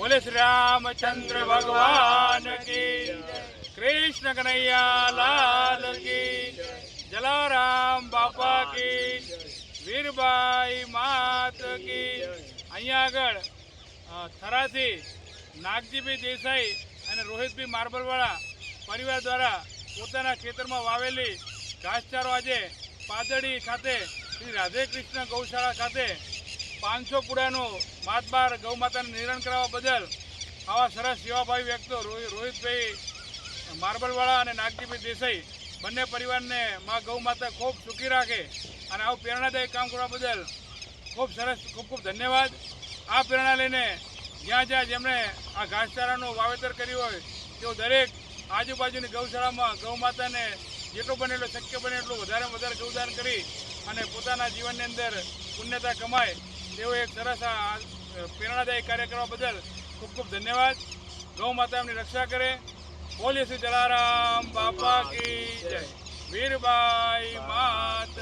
બોલે શ્રી રામચંદ્ર ભગવાન કી કૃષ્ણ કનૈયા લાલ કી જલારામ બાપા કી વીરબાઈ માત કી અહીંયા આગળ થરાથી નાગજીભાઈ દેસાઈ અને રોહિતભાઈ માર્બલવાળા પરિવાર દ્વારા પોતાના ખેતરમાં વાવેલી ઘાસચારો આજે પાદડી ખાતે શ્રી રાધે કૃષ્ણ ગૌશાળા ખાતે પાંચસો પુડાનું માતબાર ગૌ માતાનું નિરણ કરાવવા બદલ આવા સરસ સેવાભાવી વ્યક્તો રોહિતભાઈ માર્બલવાળા અને નાગજીભાઈ દેસાઈ બંને પરિવારને મા ગૌ માતા ખૂબ સુખી રાખે અને આવું પ્રેરણાદાયક કામ કરવા બદલ ખૂબ સરસ ખૂબ ખૂબ ધન્યવાદ. આ પ્રેરણા લઈને જ્યાં જ્યાં જેમણે આ ઘાસચારાનું વાવેતર કર્યું હોય, તેઓ દરેક આજુબાજુની ગૌશાળામાં ગૌ માતાને જેટલું બને એટલું શક્ય બને એટલું વધારે વધારે ગૌદાન કરી અને પોતાના જીવનની અંદર પુણ્યતા કમાય તેવો એક સરસ આ પ્રેરણાદાયી કાર્ય કરવા બદલ ખૂબ ખૂબ ધન્યવાદ. ગૌ માતા એમની રક્ષા કરે. બોલીએ શ્રી જલારામ બાપા કી જય. વીરબાઈ માત